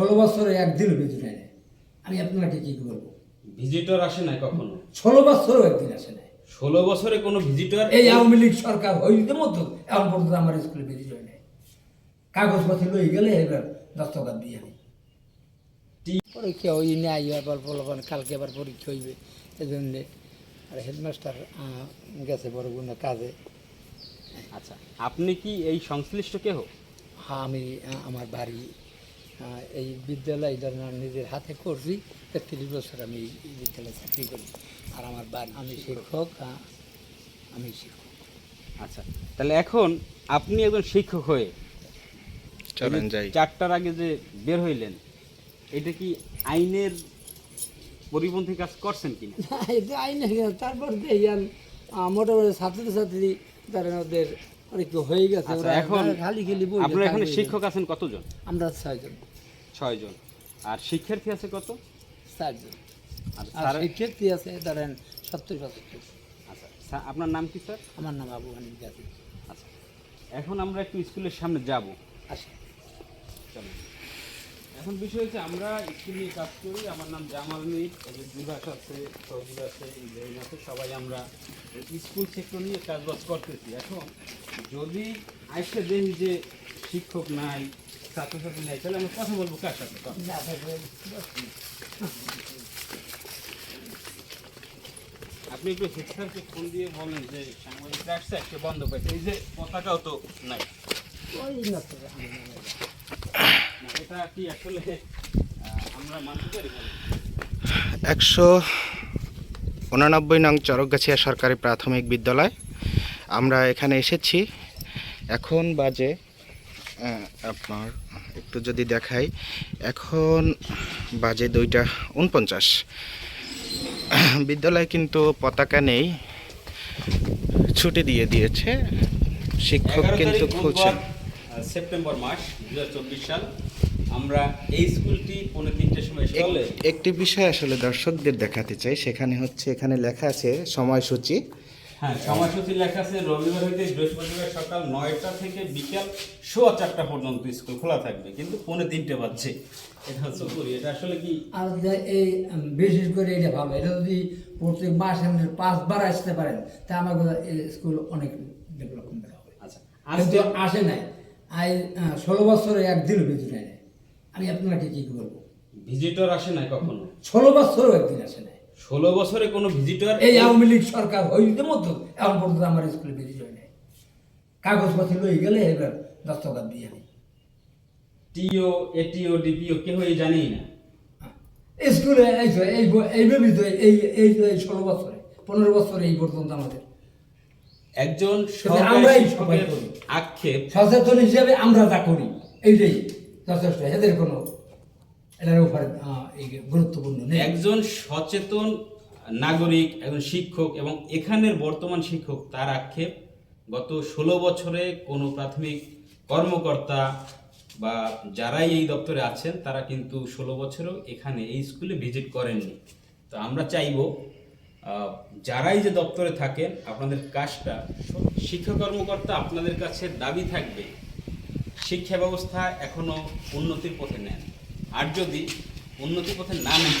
ষোলো বছরে একদিনও ভিজিট না। আমি আপনাকে কি বলব? ভিজিটর আসে নাই কখনো? ষোলো বছরও একদিন আসে নাই। ষোলো বছরে কোনো ভিজিটর এই আওয়ামী লীগ সরকার হইতে মতো এখন পর্যন্ত আমার স্কুলে ভিজিট হয় নাই। কাগজপত্র লই গেলে এবার দস্তকাত দিয়ে আমি পরীক্ষা ওই নাই আবার বলবেন কালকে আবার পরীক্ষা হইবে এই আর হেডমাস্টার গেছে বড় কাজে। আচ্ছা আপনি কি এই সংশ্লিষ্ট কেহ? হ্যাঁ আমি আমার বাড়ি এই বিদ্যালয় ধরেন নিজের হাতে করছি তেত্রিশ বছর আমি এই বিদ্যালয়ে চাকরি করি। আর আমার বাড়ি আমি শিক্ষক। আমি শিক্ষক। আচ্ছা তাহলে এখন আপনি একজন শিক্ষক হয়ে চলেন যাই। চারটার আগে যে বের হইলেন এটা কি আইনের পরিপন্থী কাজ করছেন কিনা? এটা আইন তারপর দেখেন মোটামুটি ছাত্রছাত্রী তারা ওদের পরীক্ষা হয়ে গেছে। আচ্ছা, এখন খালি খেলি বই আপনার এখানে শিক্ষক আছেন কতজন? আমরা ছয়জন। ছয়জন আর শিক্ষার্থী আছে কত? চারজন আর শিক্ষার্থী আছে ধরেন সত্তর পঁচাত্তর আচ্ছা স্যার, আপনার নাম কি স্যার? আমার নাম আবু হানিফ গাজী। আচ্ছা এখন আমরা একটু স্কুলের সামনে যাব। আসে চলো এখন বিষয় হচ্ছে আমরা স্কুল নিয়ে কাজ করি। আমার নাম জামাল মির এদের বিভাস আছে সজিব আছে ইব্রাহিম আছে সবাই আমরা স্কুল সেক্টর নিয়ে কাজবাজ করতেছি। এখন যদি আইসে দেখি যে শিক্ষক নাই নাই তাহলে কথা বলব কার সাথে আপনি একটু ফোন দিয়ে বলেন যে বন্ধ পাইছে এই যে পতাকাও তো নাই। একশো উনানব্বই নং চরকগাছিয়া সরকারি প্রাথমিক বিদ্যালয়। আমরা এখানে এসেছি। এখন বাজে আপনার একটু যদি দেখাই এখন বাজে দুইটা উনপঞ্চাশ। বিদ্যালয়ে কিন্তু পতাকা নেই ছুটি দিয়ে দিয়েছে শিক্ষক কিন্তু খুঁজছেন। সেপ্টেম্বর মাস দু হাজার চব্বিশ সাল। আমরা এই স্কুলটি পৌনে তিনটের সময় একটি বিষয় আসলে দর্শকদের দেখাতে চাই সেখানে হচ্ছে এখানে লেখা আছে সময়সূচি। হ্যাঁ সময়সূচি লেখা আছে রবিবার হইতে বৃহস্পতিবার সকাল নয়টা থেকে বিকাল সোয়া চারটা পর্যন্ত স্কুল খোলা থাকবে কিন্তু পৌনে তিনটে বাজছে। এটা হচ্ছে করি এটা আসলে কি? এই বিশেষ করে এটা ভালো এটা যদি প্রত্যেক মাসে পাঁচবার আসতে পারেন তা এই স্কুল অনেক ডেভেলপমেন্ট হবে। আচ্ছা কিন্তু আসে নাই। আই ষোলো বছরে একদিনও বেতন নেয় আমি আপনাকে কি বলব? ভিজিটর আসে নাই কখনো? ষোলো বছরও একদিন আসে নাই। ষোলো বছরে কোনো ভিজিটর এই আওয়ামী লীগ সরকার হইতে মতো এখন পর্যন্ত আমার স্কুলে বেরিয়ে যায় নাই। কাগজপত্র লই গেলে এবার দস্তকাত দিয়ে আমি টিও এটিও ডিপিও কেউই জানেই না? স্কুলে এই তো এই এইভাবেই তো এই এই তো এই ষোলো বছরে পনেরো বছরে এই পর্যন্ত আমাদের। একজন আমরাই সবাই করি। আক্ষেপ। সচেতন হিসেবে আমরা যা করি এইটাই যথেষ্ট। এদের কোনো এটার উপরে গুরুত্বপূর্ণ একজন সচেতন নাগরিক, একজন শিক্ষক এবং এখানের বর্তমান শিক্ষক, তার আক্ষেপ, গত ষোলো বছরে কোনো প্রাথমিক কর্মকর্তা বা যারাই এই দপ্তরে আছেন, তারা কিন্তু ষোলো বছরেও এখানে এই স্কুলে ভিজিট করেননি। তো আমরা চাইব যারাই যে দপ্তরে থাকেন, আপনাদের কাজটা, শিক্ষা কর্মকর্তা আপনাদের কাছে দাবি থাকবে, শিক্ষা ব্যবস্থা এখনও উন্নতির পথে নেন। আর যদি উন্নতির পথে না নেন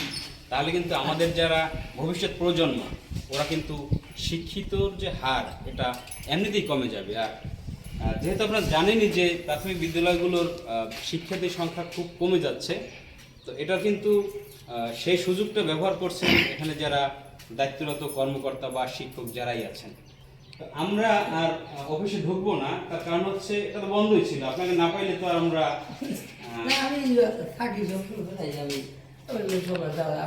তাহলে কিন্তু আমাদের যারা ভবিষ্যৎ প্রজন্ম, ওরা কিন্তু শিক্ষিতর যে হার, এটা এমনিতেই কমে যাবে। আর যেহেতু আপনারা জানেনই যে প্রাথমিক বিদ্যালয়গুলোর শিক্ষার্থীর সংখ্যা খুব কমে যাচ্ছে, তো এটা কিন্তু সেই সুযোগটা ব্যবহার করছেন এখানে যারা দায়িত্বরত কর্মকর্তা বা শিক্ষক যারাই আছেন। তো আমরা আর অফিসে ঢুকবো না, তার কারণ হচ্ছে এটা তো বন্ধই ছিল। আপনাকে না পাইলে তো আর আমরা আহ, না, আমি থাকি সব আমি ওই সবার দ্বারা